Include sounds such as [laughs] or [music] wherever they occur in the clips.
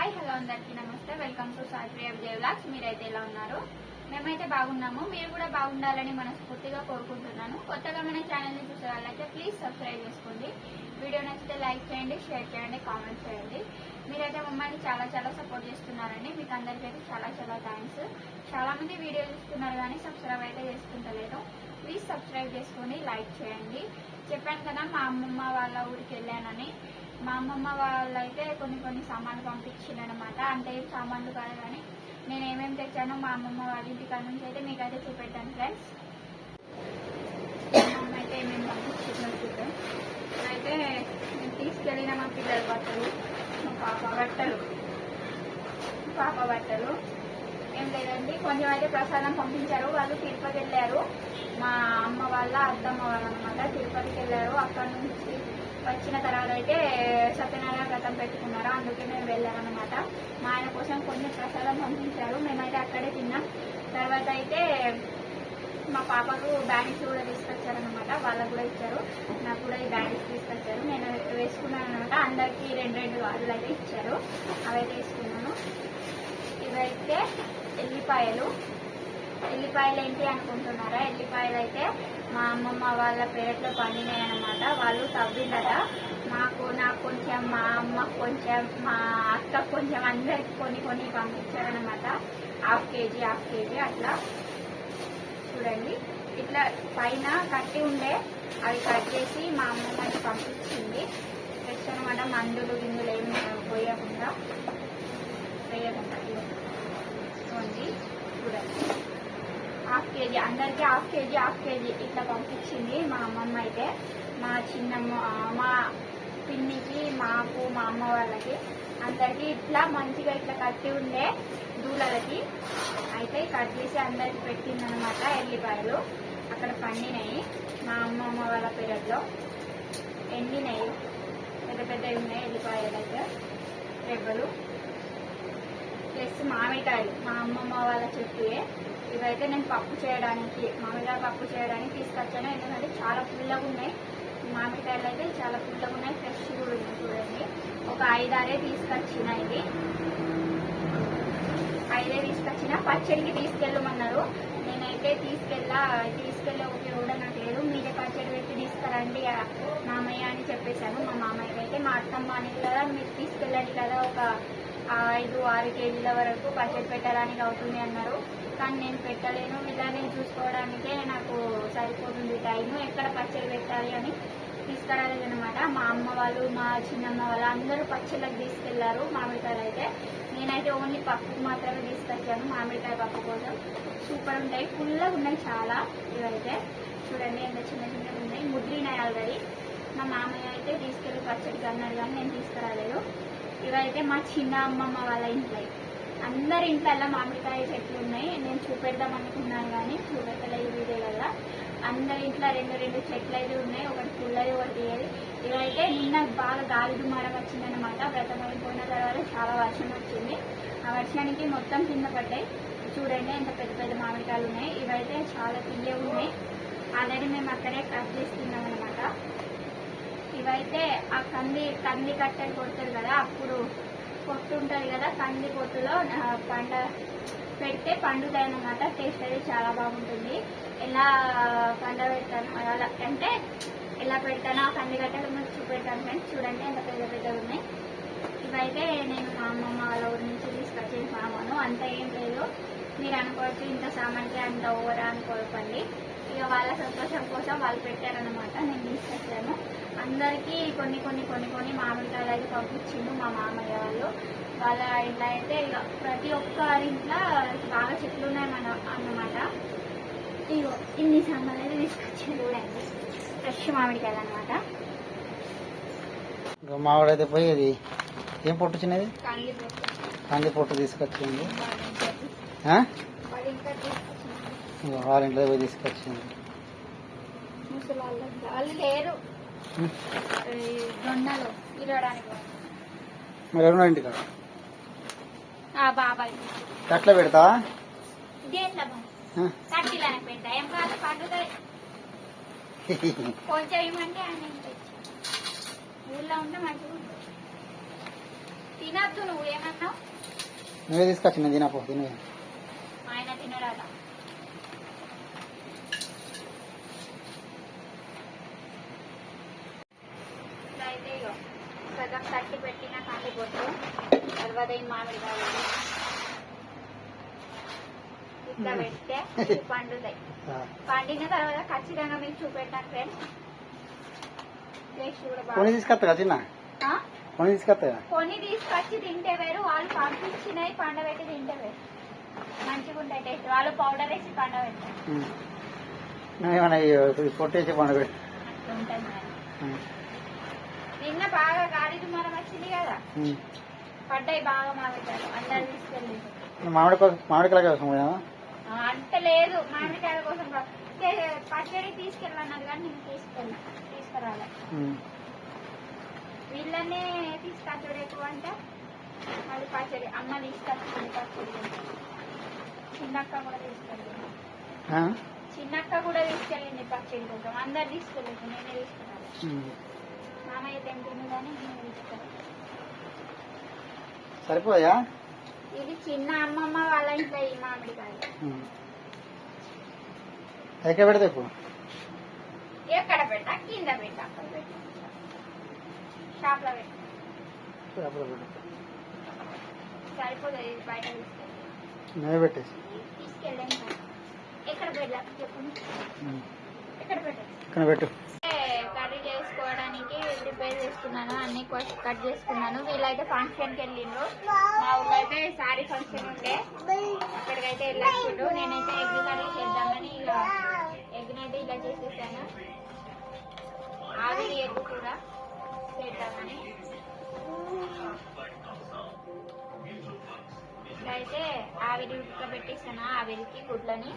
Hi hello అందరికీ నమస్తే. Welcome to Satriya Vijay vlogs మీరైతే ఎలా ఉన్నారు? మేమైతే బాగున్నాము. మీరు కూడా బాగుండాలని మనస్ఫూర్తిగా కోరుకుంటున్నాను. కొత్తగా మన ఛానల్ని చూసే వాళ్ళైతే ప్లీజ్ సబ్స్క్రైబ్ చేసుకోండి. వీడియో నచ్చితే లైక్ చేయండి షేర్ చేయండి కామెంట్ చేయండి. మీరైతే మమ్మల్ని చాలా చాలా సపోర్ట్ చేస్తున్నారండి. మీకు అందరికైతే చాలా చాలా థ్యాంక్స్ చాలామంది వీడియో చూస్తున్నారు కానీ సబ్స్క్రైబ్ అయితే చేసుకుంటలేదు. ప్లీజ్ సబ్స్క్రైబ్ చేసుకోండి లైక్ చేయండి. చెప్పాను కదా మా అమ్మమ్మ వాళ్ళ ఊరికి వెళ్ళానని. మా అమ్మమ్మ వాళ్ళైతే కొన్ని కొన్ని సామాన్లు పంపించిందనమాట అంటే ఏం సామాన్లు కాదు కానీ నేను ఏమేమి తెచ్చానో మా అమ్మమ్మ వాళ్ళ ఇంటి కాడ నుంచి అయితే మీకైతే చూపెట్టాను ఫ్రెండ్స్. మా అమ్మ అయితే ఏమేమి పంపించిందో చూద్దాం. అయితే నేను తీసుకెళ్ళిన మా పిల్లల బట్టలు మా పాప బట్టలు పాప బట్టలు. ఏం లేదండి కొంచెం అయితే ప్రసాదం పంపించారు. వాళ్ళు తిరుపతి వెళ్ళారు. మా అమ్మ వాళ్ళ అత్తమ్మ వాళ్ళు అనమాట తిరుపతికి వెళ్ళారు. అక్కడ నుంచి వచ్చిన తర్వాత అయితే సత్యనారాయణ వ్రతం పెట్టుకున్నారు? అందుకే మేము వెళ్ళామన్నమాట. మా ఆయన కోసం కొన్ని ప్రసాదం పంపించారు. మేమైతే అక్కడే తిన్నాం. తర్వాత అయితే మా పాపకు బ్యాండ్స్ కూడా తీసుకొచ్చారనమాట వాళ్ళకు కూడా ఇచ్చారు. నాకు కూడా ఈ బ్యాండ్స్ తీసుకొచ్చారు. నేను వేసుకున్నాను అనమాట అందరికి రెండు రెండు వాళ్ళు అయితే ఇచ్చారు. అవైతే వేసుకున్నాను ఇవైతే ఎల్లిపాయలు. ఎల్లిపాయలు ఏంటి అనుకుంటున్నారా? ఎల్లిపాయలు అయితే మా అమ్మమ్మ వాళ్ళ పేరులో పండినాయి అనమాట వాళ్ళు తవ్విందట. మాకు నాకు కొంచెం మా అమ్మ కొంచెం మా అక్క కొంచెం అందరికి కొన్ని కొన్ని పంపించారనమాట హాఫ్ కేజీ హాఫ్ కేజీ అట్లా. చూడండి. ఇట్లా పైన కట్టి ఉండే అవి కట్ చేసి మా అమ్మమ్మకి పంపించింది. ఫ్రెష్ అనమాట మందులు గిందులు ఏమి పోయకుండా. వేయకుండా చూడండి. హాఫ్ కేజీ అందరికీ హాఫ్ కేజీ హాఫ్ కేజీ ఇట్లా పంపించింది మా అమ్మమ్మ అయితే. మా చిన్నమ్మ మా పిన్నికి మాకు మా అమ్మ వాళ్ళకి. అందరికి ఇట్లా మంచిగా ఇట్లా కట్టి ఉండే దూలలకి అయితే కట్ చేసి అందరికి పెట్టిందనమాట ఎల్లిపాయలు అక్కడ పండినాయి మా అమ్మమ్మ వాళ్ళ పెరట్లో. ఎండినాయి. పెద్ద పెద్దవి ఉన్నాయి ఎల్లిపాయలు అయితే. రెబ్బలు. ప్లస్ మామిడికాయలు. మా అమ్మమ్మ వాళ్ళ చెట్టుయే. ఇవైతే నేను పప్పు చేయడానికి మామిడికాయ పప్పు చేయడానికి తీసుకొచ్చాను. ఎందుకంటే చాలా పుల్లగా ఉన్నాయి. మామిడికాయలు అయితే చాలా పుల్లగా ఉన్నాయి. ఫ్రెష్ కూడా ఉన్నాయి చూడండి. ఒక ఐదారే తీసుకొచ్చిన ఇది ఐదే తీసుకొచ్చిన. పచ్చడికి తీసుకెళ్ళమన్నారు. నేనైతే తీసుకెళ్ళా తీసుకెళ్ళే ఓకే కూడా నాకు లేదు. మీరే పచ్చడి పెట్టి తీసుకురండి మామయ్య అని చెప్పేశాను. మా మామయ్యకి అయితే మా అత్తమ్మ అని కదా మీరు తీసుకెళ్ళండి కదా. ఒక ఐదు ఆరు కేజీల వరకు పచ్చడి పెట్టడానికి అవుతుంది అన్నారు. కానీ నేను పెట్టలేను. ఇలా నేను చూసుకోవడానికే నాకు సరిపోతుంది టైము. ఎక్కడ పచ్చడి పెట్టాలి అని తీసుకురాలేదు అనమాట మా అమ్మ వాళ్ళు మా చిన్నమ్మ వాళ్ళు అందరూ పచ్చళ్ళకి తీసుకెళ్ళారు మామిడికాయలు అయితే. నేనైతే ఓన్లీ పప్పు మాత్రమే తీసుకొచ్చాను మామిడికాయ పప్పు కోసం. సూపర్ ఉంటాయి. ఫుల్గా ఉన్నాయి చాలా ఇవైతే. చూడండి ఎంత చిన్న చిన్నగా ఉన్నాయి. ముద్రినాయి ఆల్రెడీ. మా మామయ్య అయితే తీసుకెళ్ళి పచ్చడికి అన్నాడు కానీ నేను తీసుకురాలేదు. ఇవైతే మా చిన్న అమ్మమ్మ వాళ్ళ ఇంట్లో అందరి ఇంట్లో మామిడికాయ చెట్లు ఉన్నాయి. నేను చూపెడదాం అనుకున్నాను కానీ చూపెట్టలేదు వీడియో వల్ల అందరి ఇంట్లో రెండు రెండు చెట్లు అయితే ఉన్నాయి. ఒకటి పుల్లది ఒకటి తీయది ఇవైతే నిన్న బాగా గాలి దుమారం వచ్చిందనమాట వ్రతం అయిపోయిన తర్వాత చాలా వర్షం వచ్చింది. ఆ వర్షానికి మొత్తం కింద పడ్డాయి. చూడండి ఎంత పెద్ద పెద్ద మామిడికాయలు ఉన్నాయి. ఇవైతే చాలా తీయగా ఉన్నాయి. ఆల్రెడీ మేము అక్కడే కట్ చేస్తున్నాం అనమాట ఇవైతే ఆ కంది కంది కట్టెలు కొడతారు కదా అప్పుడు పొట్టు ఉంటుంది కదా కంది పొట్టులో పండ పెడితే పండుతాయి అన్నమాట. టేస్ట్ అయితే చాలా బాగుంటుంది. ఎలా పండ పెడతాను అలా అంటే ఎలా పెడతానో ఆ కంది కట్టెలు మీకు చూపెడతాను చూడండి ఎంత పెద్ద పెద్దగా ఉన్నాయి. ఇవైతే నేను మా అమ్మమ్మ వాళ్ళ ఊరి నుంచి తీసుకొచ్చిన సామాను. అంత ఏం లేదు. మీరు అనుకోవచ్చు ఇంత సామాన్కి అంత ఓవరా అనుకోకండి. ఇక వాళ్ళ సంతోషం కోసం వాళ్ళు పెట్టారనమాట నేను తీసుకొచ్చాను అందరికీ కొన్ని కొన్ని కొన్ని కొన్ని మామిడికాయలు అయితే పంపించిండు మా మామయ్య వాళ్ళు. వాళ్ళ ఇంట్లో అయితే ఇక ప్రతి ఒక్కరి ఇంట్లో బాగా చెట్లు ఉన్నాయి మన అన్నమాట. ఇగో ఇన్ని సామాన్లు అయితే తీసుకొచ్చిండు చూడండి. ఫ్రెష్ మామిడికాయలు అనమాట ఇంకా మావాడైతే పోయేది. ఏం పొట్టు చిన్నది. కంది పొట్టు తీసుకొచ్చింది ఇంట్లో పోయి తీసుకొచ్చింది. వాళ్ళు వాళ్ళు లేరు. దొండలు మరి ఎవరు ఇంటికాడ? ఆ బాబాయ్. పండుగ [laughs] కొంచెం ఊళ్ళో ఉంటే మంచిగా తినద్దు నువ్వు ఏమన్నావు? నువ్వే తీసుకొచ్చి నేను తినపో తినే. ఆయన తినరాదా ఇలా అయితే ఇగో సగం తట్టి పెట్టిన కాంతి పొట్టు ఇట్లా పెడితే పండుతాయి. పండిన తర్వాత ఖచ్చితంగా మీకు చూపెట్టాను ఫ్రెండ్స్ టేస్ట్ కూడా కొని తీసుకొస్తా చిన్న? కొని తీసుకొస్తా కొన్ని తీసుకొచ్చి తింటే వేరు వాళ్ళు పంపించినవి పండబెట్టి తింటే వేరు. మంచిగా ఉంటాయి టేస్ట్ వాళ్ళు పౌడర్ వేసి పండబెట్టారు నువ్వేమన్నా పొట్టేసి పండుగ అట్లా ఉంటుంది మరి. నిన్న బాగా గాలి దుమారం వచ్చింది కదా. పడ్డాయి బాగా మామిడికాయలు అందరు తీసుకెళ్ళి మామిడి కోసం మామిడికాయ కోసం పోయావా? అంత లేదు మామిడికాయల కోసం పచ్చడి తీసుకెళ్ళన్నది కానీ నేను తీసుకెళ్ళి తీసుకురాలే. వీళ్ళనే తీసుకొచ్చాడు ఎక్కువ అంటే అది పచ్చడి అమ్మ తీసుకొచ్చింది పచ్చడి. చిన్నక్క కూడా తీసుకెళ్ళింది? చిన్నక్క కూడా తీసుకెళ్ళింది పచ్చడి కోసం అందరు తీసుకెళ్ళింది నేనే తీసుకురాలి. మామయ్య తింటుంది కానీ నేను తీసుకెళ్ళి సరిపోయా? ఇది చిన్న అమ్మమ్మ వాళ్ళ ఇంట్లో ఈ మామిడికాయ. ఎక్కడ పెడతా ఇప్పుడు ఎక్కడ పెట్టా? కింద పెట్టా అక్కడ పెట్టా. షాప్లో పెట్టా. ఇది బయట తీసుకెళ్ళి. పెట్టేసి. తీసుకెళ్ళాను. ఎక్కడ పెట్టా? చెప్పు. ఎక్కడ పెట్టా? ఇక్కడ పెట్టు. కర్రీ చేసుకోవడానికి ప్రిపేర్ చేసుకున్నాను అన్ని కట్ చేసుకున్నాను. వీళ్ళైతే ఫంక్షన్కి వెళ్ళిండ్రు. మా ఊళ్ళో అయితే సారీ ఫంక్షన్ ఉండే. అక్కడికైతే వెళ్ళొచ్చిండ్రు నేనైతే ఎగ్ కర్రీ చేద్దామని ఇక ఎగ్ అయితే ఇలా చేసేసాను. ఆవిరి ఎగ్ కూడా చేద్దామని అయితే ఆవిరి ఉడకబెట్టేసాను ఆవిరికి గుడ్లని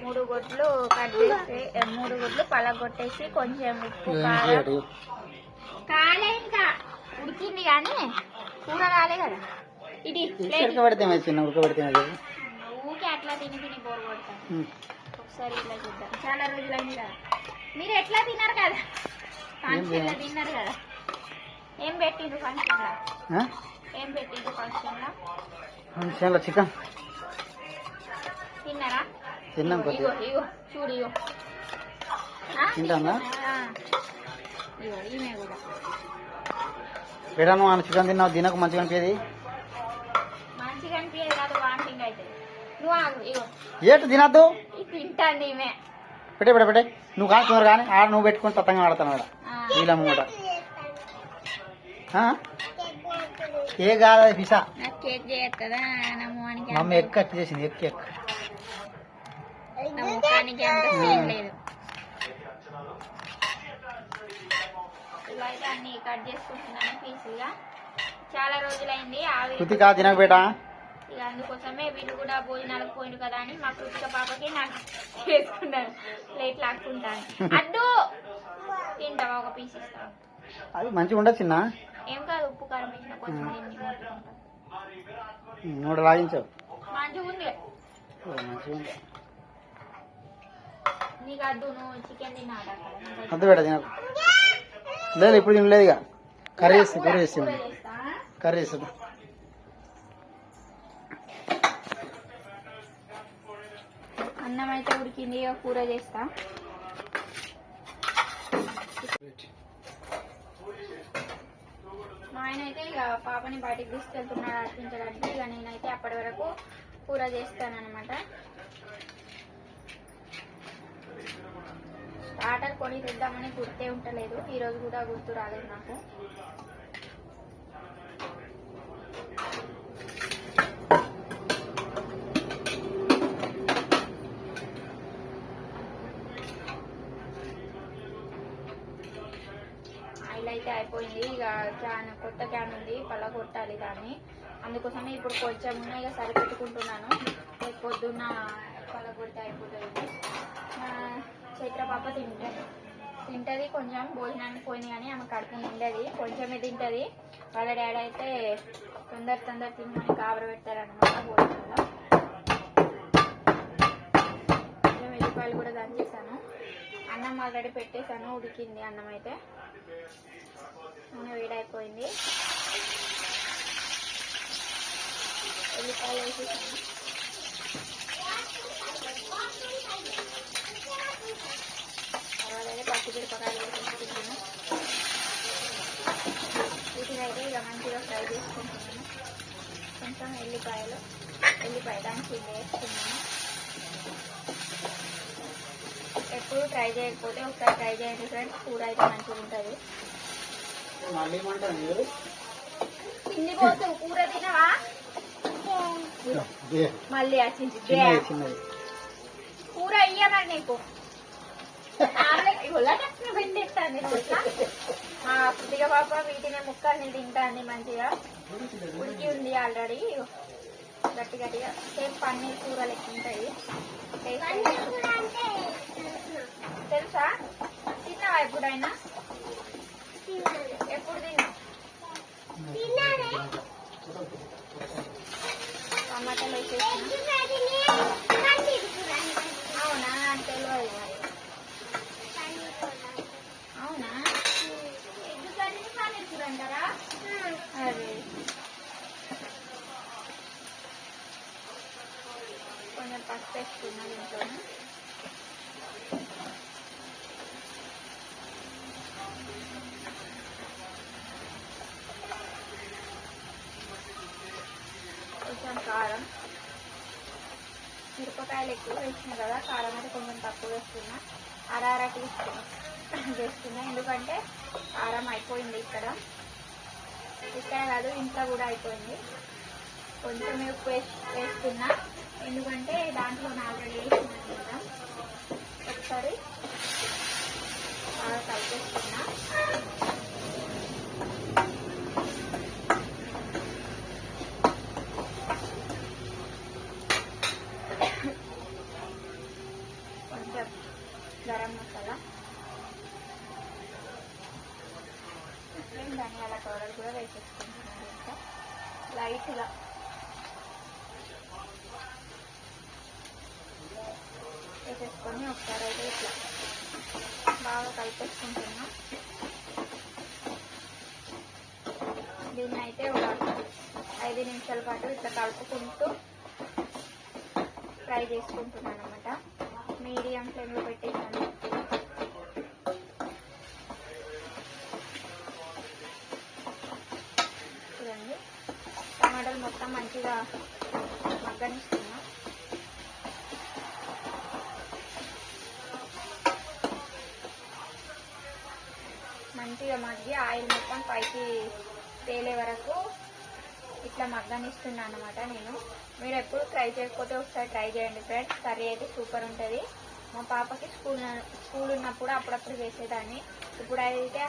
మూడు గుడ్లు కట్ చేసి మూడు గుడ్లు పలగొట్టేసి కొంచెం ఉప్పు కారం. కాలే ఇంకా ఉడికింది కానీ కూర కాలే కదా. ఇది ఊకే అట్లా తిని తిని బోర్ కొడతాను. ఒకసారి ఇట్లా చూద్దాం. చాలా రోజులైంది కదా. మీరు ఎట్లా తిన్నారు కదా? ఫంక్షన్లో తిన్నారు? కదా. ఏం పెట్టిండ్రు ఫంక్షన్? ఏం ఫంక్షన్లో? చికెన్. తిన్నారా? తిన్నాం కొద్దిగా. ఇగో చూడు ఇగో. తింటానా? ఇగో ఈమె కూడా. చికెన్ తిన్నావు మంచిగా అనిపించేది మంచిగా అనిపించేది కాదు వామిటింగ్ అవుతుంది నువ్వు ఆగు ఇగో. ఏటు తినద్దు? ఈమె. పెట్టే పెట్టే పెట్టే. నువ్వు కానీ తొందర కానీ ఆడ నువ్వు పెట్టుకొని తత్తంగా ఆడతాను ఆడ ఆ. వీళ్ళ ఏ కాదు పిసా నాకు కేక్ నా మమ్మీ ఎక్క అట్టు చేసింది ఎక్కి ఎక్క. నా ముఖానికి అంత సీన్ లేదు. ఇలా అయితే అన్ని కట్ చేసుకుంటున్నాను పీసులుగా. చాలా రోజులైంది ఆవిరి కృతిక తినక బేటా ఇక అందుకోసమే వీళ్ళు కూడా భోజనాలకు పోయిండు కదా అని మా కృతిక పాపకి నాకు చేసుకున్నాను ప్లేట్ లాక్కుంటాను. [laughs] అడ్డు! తింటావా ఒక పీస్ ఇస్తావా? అది మంచిగా ఉండదు చిన్న. ఏం కాదు ఉప్పు కారం వేసిన కొంచెం తిని మొత్తం. మూడు లాగించావు మంచిగా ఉంది. ఓ, మంచిగా ఉంది. నీకు అడ్డు నువ్వు చికెన్ తిన్నాడు అక్కడ. అంత బేట తినకు. లేదు ఇప్పుడు తినలేదు ఇక. కర్రీ చేస్తుంది కూర కూర చేస్తుంది చేస్తా కర్రీ చేస్తుంది అన్నం అయితే ఉడికింది కూర చేస్తా. మా ఆయన అయితే ఇక పాపని బయటకు తీసుకెళ్తున్నాడు అర్పించడానికి ఇక నేనైతే అప్పటి వరకు కూర చేస్తానమాట స్టార్టర్ కొని తెద్దామని గుర్తే ఉంటలేదు. ఈరోజు కూడా గుర్తు రాలేదు నాకు ఆయిల్ అయితే అయిపోయింది ఇక క్యాన్ కొత్త క్యాన్ ఉంది పళ్ళ కొట్టాలి దాన్ని. అందుకోసమే ఇప్పుడు కొంచెం ఉన్నాయిగా ఇక సరిపెట్టుకుంటున్నాను. రేపు పొద్దున్న పళ్ళ కొడితే అయిపోతుంది. మా చైత్ర పాప తింటుంది. కొంచెం భోజనానికి పోయింది కానీ ఆమె కడుపు నిండది. కొంచెమే తింటుంది. వాళ్ళ డాడీ అయితే తొందర తొందర తినమని కాబర పెట్టారనమాట భోజనంలో. కొంచెం వెల్లిపాయలు కూడా దంచేసాను అన్నం ఆల్రెడీ పెట్టేశాను ఉడికింది అన్నం అయితే. వేడైపోయింది ఎల్లిపాయలు వేసేసాను తర్వాత అయితే పచ్చిమిరపకాయలు వేసేసుకుంటాను వీటిని అయితే ఇక మంచిగా ఫ్రై చేసుకుంటున్నాను కొంచెం ఎల్లిపాయలు ఎల్లిపాయ దానికి వేస్తున్నాను ఎప్పుడు ట్రై చేయకపోతే ఒకసారి ట్రై చేయండి ఫ్రెండ్స్ కూర అయితే మంచిగా ఉంటుంది మళ్ళీ ఏమంటారు మీరు కూర తినవా? మళ్ళీ వచ్చింది కూర ఇయ్యమని నీకు? పుట్టిక పాప వీటిని ముక్కల్ని తింటాంది మంచిగా. ఉడికి ఉంది ఆల్రెడీ. గట్టి గట్టిగా. సేమ్ పన్నీర్ కూర లెక్క ఉంటాయి. తెలుసా? తిన్నావా ఎప్పుడైనా? టమాటాలు వేసేసిన మిరపకాయలు ఎక్కువ వేసిన కదా కారం అయితే కొంచెం తక్కువ వేస్తున్నా. అర అర టీ స్పూన్ వేస్తున్నా. ఎందుకంటే కారం అయిపోయింది ఇక్కడ. ఇక్కడ కాదు ఇంట్లో కూడా అయిపోయింది. కొంచెం ఉప్పు వేస్తున్నా. ఎందుకంటే దాంట్లో ఆల్రెడీ వేసిన కదా. ఒకసారి బాగా కలిపేస్తున్నా. కానీ అలా పౌడర్ కూడా వేసేసుకుంటున్నాను ఇంకా. లైట్గా వేసేసుకొని ఒకసారి అయితే ఇట్లా బాగా కలిపేసుకుంటున్నాం. దీన్ని అయితే ఒక ఐదు నిమిషాల పాటు ఇట్లా కలుపుకుంటూ ఫ్రై చేసుకుంటున్నాను అనమాట మీడియం ఫ్లేమ్లో పెట్టేసాను మొత్తం మంచిగా మగ్గనిస్తున్నా. మంచిగా మగ్గి ఆయిల్ మొత్తం పైకి తేలే వరకు ఇట్లా మగ్గనిస్తున్నా అనమాట నేను. మీరు ఎప్పుడు ట్రై చేయకపోతే ఒకసారి ట్రై చేయండి ఫ్రెండ్స్. కర్రీ అయితే సూపర్ ఉంటుంది. మా పాపకి స్కూల్ స్కూల్ ఉన్నప్పుడు అప్పుడప్పుడు చేసేదాన్ని. ఇప్పుడు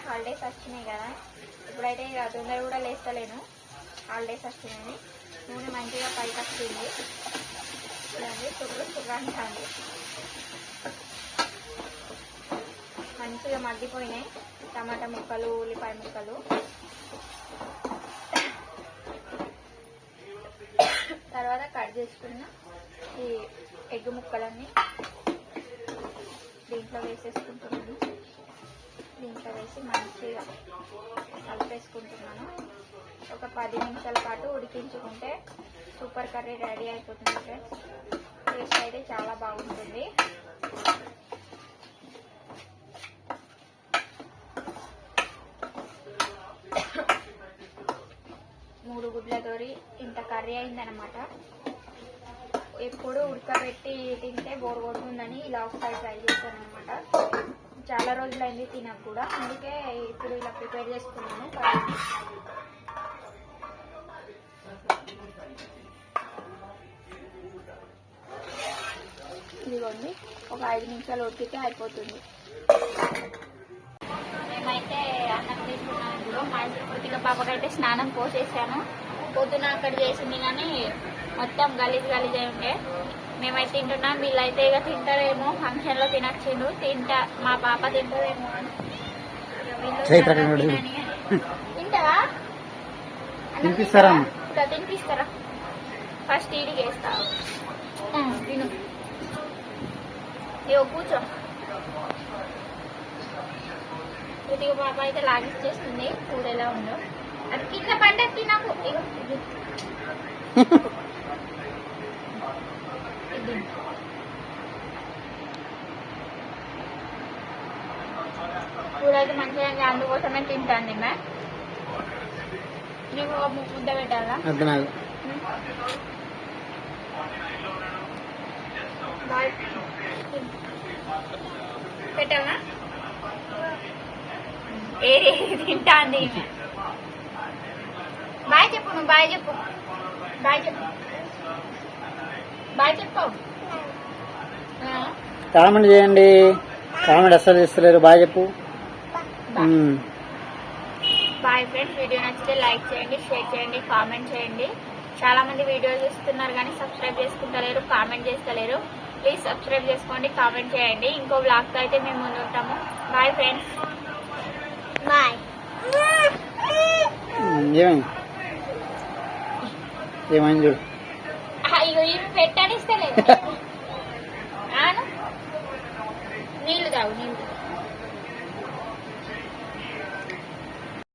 హాలిడేస్ వచ్చినాయి కదా. ఇప్పుడైతే ఇక తొందర కూడా లేస్తలేను. హాలిడేస్ వచ్చినాయి. నూనె మంచిగా పైకి వస్తుంది చూడండి చుర్రు చుర్రు మంచిగా మగ్గిపోయినాయి. టమాటా ముక్కలు ఉల్లిపాయ ముక్కలు. తర్వాత కట్ చేసుకున్న ఈ ఎగ్ ముక్కలన్నీ దీంట్లో వేసేసుకుంటున్నాను. దీంట్లో వేసి మంచిగా కలిపేసుకుంటున్నాను. ఒక పది నిమిషాల పాటు ఉడికించుకుంటే సూపర్ కర్రీ రెడీ అయిపోతుంది ఫ్రెండ్స్. టేస్ట్ అయితే చాలా బాగుంటుంది. మూడు గుడ్ల గుడ్లతోటి ఇంత కర్రీ అయిందనమాట ఎప్పుడు ఉడకబెట్టి తింటే బోర్ కొడుతుందని ఇలా ఒకసారి ట్రై చేశాను అనమాట చాలా రోజులైంది తినక కూడా. అందుకే ఇప్పుడు ఇలా ప్రిపేర్ చేసుకున్నాను. ఇదిగోండి ఒక ఐదు నిమిషాలు ఉడికితే అయిపోతుంది. మేమైతే అన్నం తీసుకున్నాను ఇప్పుడు. మా కృతిక పాపకైతే స్నానం పోసేసాను. పొద్దున అక్కడ చేసింది కానీ మొత్తం గలీజ్ గలీజ్ అయి ఉండే మేమైతే తింటున్నాం వీళ్ళైతే ఇక తింటారేమో ఫంక్షన్లో తినచ్చిండు తింటా మా పాప తింటారేమో. తింటావా అన్నం తినిపిస్తారా? తినిపిస్తారా? ఫస్ట్ ఈడికి వేస్తా తిను. ఇగో కూర్చో. కొద్దిగా పాప అయితే లాగిచ్చేస్తుంది కూర ఎలా ఉందో. అది కింద పండక్కి నాకు [laughs] కూరైతే మంచిగా అందుకోసమే తింటాను మే నీకు ఒక ముద్ద పెట్టాలా? పెట్టాలా? ఏ తింటాంది బాయ్ చెప్పు నువ్వు బాయ్ చెప్పు. బాయ్ చెప్పు. కామెంట్ చేయండి. కామెంట్ అస్సలు ఇస్తలేరు బాగా చెప్పు. బాయ్. ఫ్రెండ్స్ వీడియో నచ్చితే లైక్ చేయండి షేర్ చేయండి కామెంట్ చేయండి. చాలా మంది వీడియోలు చూస్తున్నారు కానీ సబ్స్క్రైబ్ చేసుకుంటలేరు కామెంట్ చేస్తలేరు. ప్లీజ్ సబ్స్క్రైబ్ చేసుకోండి కామెంట్ చేయండి. ఇంకో బ్లాగ్తో అయితే మేము ముందు ఉంటాము. Bye friends. బాయ్. ఏమైంది? ఏమైంది చూడు. పెట్టనిస్తలేదు ఆను నీళ్ళు తాగు నీళ్ళు